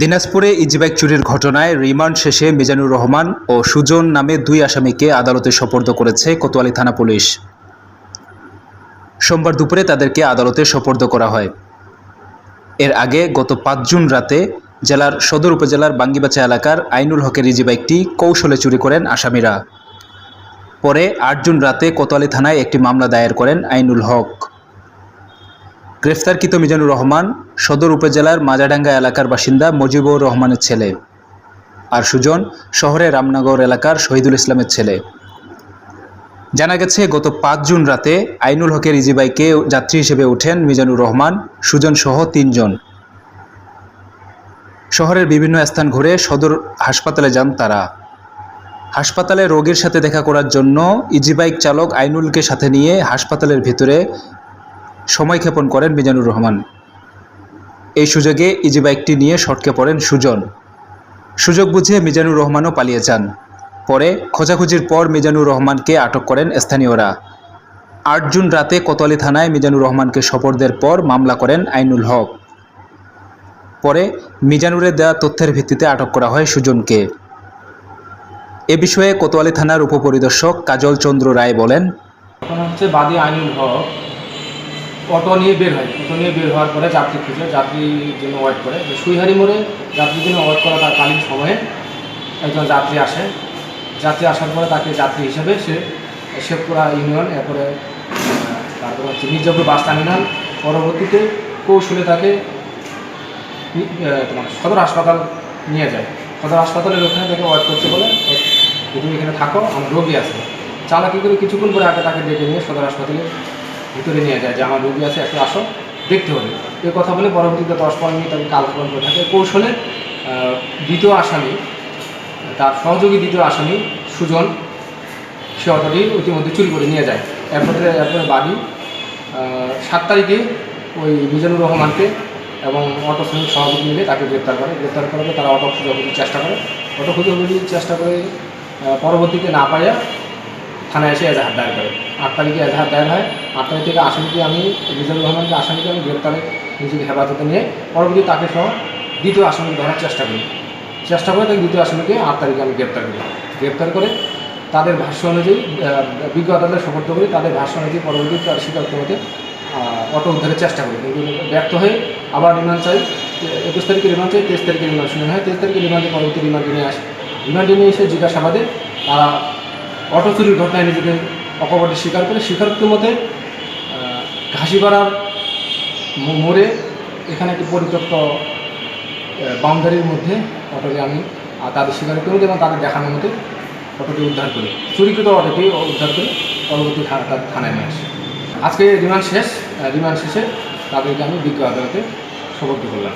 দিনাজপুরে ইজিবাইক চুরির ঘটনায় রিমান্ড শেষে মিজানুর রহমান ও সুজন নামে দুই আসামিকে আদালতে সোপর্দ করেছে কোতোয়ালি থানা পুলিশ। সোমবার দুপুরে তাদেরকে আদালতে সোপর্দ করা হয়। এর আগে গত পাঁচ জুন রাতে জেলার সদর উপজেলার বাঙ্গিবাচা এলাকার আইনুল হকের ইজিবাইকটি কৌশলে চুরি করেন আসামিরা। পরে আট জুন রাতে কোতোয়ালি থানায় একটি মামলা দায়ের করেন আইনুল হক। গ্রেফতারকৃত মিজানুর রহমান সদর উপজেলার মাজাডাঙ্গা এলাকার বাসিন্দা মুজিবুর রহমানের ছেলে আর সুজন শহরের রামনগর এলাকার শহীদুল ইসলামের ছেলে। জানা গেছে, গত পাঁচ জুন রাতে আইনুল হকের ইজিবাইকে যাত্রী হিসেবে ওঠেন মিজানুর রহমান, সুজন সহ তিনজন। শহরের বিভিন্ন স্থান ঘুরে সদর হাসপাতালে যান তারা। হাসপাতালে রোগীর সাথে দেখা করার জন্য ইজিবাইক চালক আইনুলকে সাথে নিয়ে হাসপাতালের ভিতরে সময়ক্ষেপণ করেন মিজানুর রহমান। এই সুযোগে ইজি বাইকটি নিয়ে সটকে পড়েন সুজন। সুযোগ বুঝে মিজানুর রহমানও পালিয়ে যান। পরে খোঁজাখুঁজির পর মিজানুর রহমানকে আটক করেন স্থানীয়রা। আট জুন রাতে কোতোয়ালি থানায় মিজানুর রহমানকে সপর্দের পর মামলা করেন আইনুল হক। পরে মিজানুরের দেওয়া তথ্যের ভিত্তিতে আটক করা হয় সুজনকে। এ বিষয়ে কোতোয়ালি থানার উপপরিদর্শক কাজল চন্দ্র রায় বলেন হচ্ছে বাদী আইনুল হক অটো নিয়ে বের হয়, অটো নিয়ে বের হওয়ার পরে যাত্রী খুঁজে যাত্রীর জন্য ওয়েট করে। সুইহারি মোড়ে যাত্রীর জন্য ওয়েট করা তার কালীন সময়ে একজন যাত্রী আসে। যাত্রী আসার পরে তাকে যাত্রী হিসেবে সে, শেখপুরা ইউনিয়ন, এরপরে তারপরে হচ্ছে মির্জাপুর বাস টার্মিনাল। পরবর্তীতে কৌশলে তাকে তোমার সদর হাসপাতাল নিয়ে যায়। সদর হাসপাতালের ওখানে তাকে ওয়েট করতে বলে তুমি এখানে থাকো আমার রোগী আছে। চালাকি করে কিছুক্ষণ পরে আগে তাকে ডেকে নিয়ে সদর হাসপাতালে ভিতরে নিয়ে যায়। যে আমার রোগী আছে, একটু আসো, দেখতে হবে। এ কথা বলে পরবর্তীতে দশ পনেরো মিনিট তাকে কালক্ষেপণ করে থাকে। কৌশলে দ্বিতীয় আসামি, তার সহযোগী দ্বিতীয় আসামি, সুজন, সে অটোটি ইতিমধ্যে চুরি করে নিয়ে যায়। এরপরে এরপরে বাড়ি সাত তারিখে ওই মিজানুর রহমানকে এবং অটো শ্রমিক সহযোগী মিলে তাকে গ্রেপ্তার করে। গ্রেপ্তার করার তারা অটো খোঁজাখুঁজির চেষ্টা করে। অটো খোঁজাখুঁজির চেষ্টা করে পরবর্তীতে না পাইয়া থানায় এসে এজাহার দায়ের করে। আট তারিখে এজাহার দায়ের হয়? আট তারিখ থেকে আসামিকে আমি মিজানুর রহমানকে আসামিকে আমি গ্রেপ্তারে নিজেকে হেফাজতে নিয়ে পরবর্তী তাকে সহ দ্বিতীয় আসামিকে ধরার চেষ্টা করি। চেষ্টা করে তাকে দ্বিতীয় আসামিকে আট তারিখে আমি গ্রেপ্তার করি। গ্রেপ্তার করে তাদের ভাষ্য অনুযায়ী বিজ্ঞ আদালতে সমর্থ করি তাদের ভাষ্য অনুযায়ী পরবর্তী তার স্বীকারোক্তি মতে আহ, অটো উদ্ধারের চেষ্টা করি। কিন্তু ব্যর্থ হয়ে আবার রিমান্ড চাই। একুশ তারিখে রিমান্ড চাই তেইশ তারিখে রিমান্ড শুনে হয় তেইশ তারিখে রিমান্ডে পরবর্তী রিমান্ডে নিয়ে আসে। রিমান্ডে নিয়ে এসে জিজ্ঞাসাবাদে তারা অটো চুরির ঘটনায় নিজেকে অপবাদে স্বীকার করে স্বীকারোক্তি মতে ঘাসিপাড়ার মোড়ে এখানে একটি পরিত্যক্ত বাউন্ডারির মধ্যে অটোকে আমি তাদের স্বীকারোক্তি মতে এবং তাদের দেখানোর মতে অটোটি উদ্ধার করি, চুরিকৃত অটোটি উদ্ধার করে পরবর্তী থানা তাদের থানায় নিয়ে আসি। আজকে রিমান্ড শেষ রিমান্ড শেষে তাদেরকে আমি বিজ্ঞ আদালতে সমর্থ করলাম।